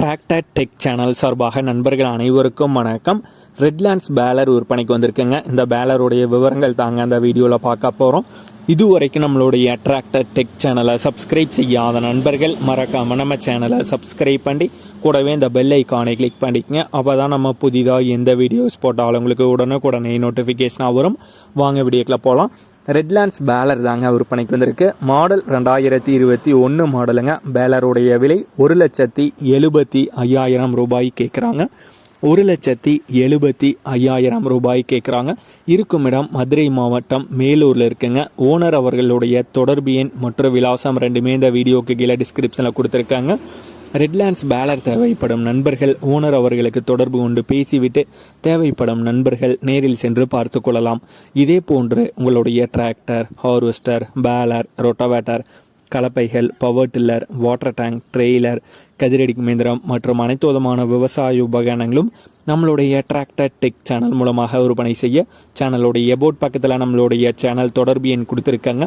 Tractor tech channel சார்பாக நண்பர்கள் அனைவருக்கும் வணக்கம். ரெட்லாண்ட்ஸ் பேலர் விற்பனைக்கு வந்திருக்குங்க. இந்த பேலருடைய விவரங்கள் தாங்க அந்த வீடியோவில் பார்க்க போகிறோம் இதுவரைக்கும் நம்மளுடைய டிராக்டர் டெக் சேனலை சப்ஸ்கிரைப் செய்யாத நண்பர்கள் மறக்காமல் நம்ம சேனலை சப்ஸ்கிரைப் பண்ணி கூடவே இந்த பெல் ஐக்கானை கிளிக் பண்ணிக்கங்க. அப்போ தான் நம்ம புதிதாக எந்த வீடியோஸ் போட்டாலும் உங்களுக்கு உடனுக்குடனே நோட்டிஃபிகேஷனாக வரும். வாங்க வீடியோக்கில் போகலாம் ரெட்லாண்ட்ஸ் பேலர் தாங்க விற்பனைக்கு வந்திருக்கு. மாடல் ரெண்டாயிரத்தி இருபத்தி ஒன்று மாடலுங்க பேலருடைய விலை ஒரு லட்சத்தி எழுபத்தி ஐயாயிரம் ரூபாய் கேட்குறாங்க ஒரு லட்சத்தி எழுபத்தி ஐயாயிரம் ரூபாய் கேட்குறாங்க இருக்கும் இடம் மதுரை மாவட்டம் மேலூரில் இருக்குங்க. ஓனர் அவர்களுடைய தொடர்பு எண் மற்றும் விலாசம் ரெண்டுமே இந்த வீடியோக்கு கீழே டிஸ்கிரிப்ஷனில் கொடுத்துருக்காங்க. ரெட்லாண்ட்ஸ் பேலர் தேவைப்படும் நண்பர்கள் ஓனர் அவர்களுக்கு தொடர்பு கொண்டு பேசிவிட்டு தேவைப்படும் நண்பர்கள் நேரில் சென்று பார்த்து கொள்ளலாம். இதே போன்று உங்களுடைய tractor harvester baler rotavator கலப்பைகள் power tiller water tank trailer கதிரடிக்கும் இயந்திரம் மற்றும் அனைத்து விதமான விவசாய உபகரணங்களும் நம்மளுடைய டிராக்டர் டெக் சேனல் மூலமாக விற்பனை செய்ய சேனலுடைய எபோட் பக்கத்தில் நம்மளுடைய சேனல் தொடர்பு எண் கொடுத்துருக்காங்க.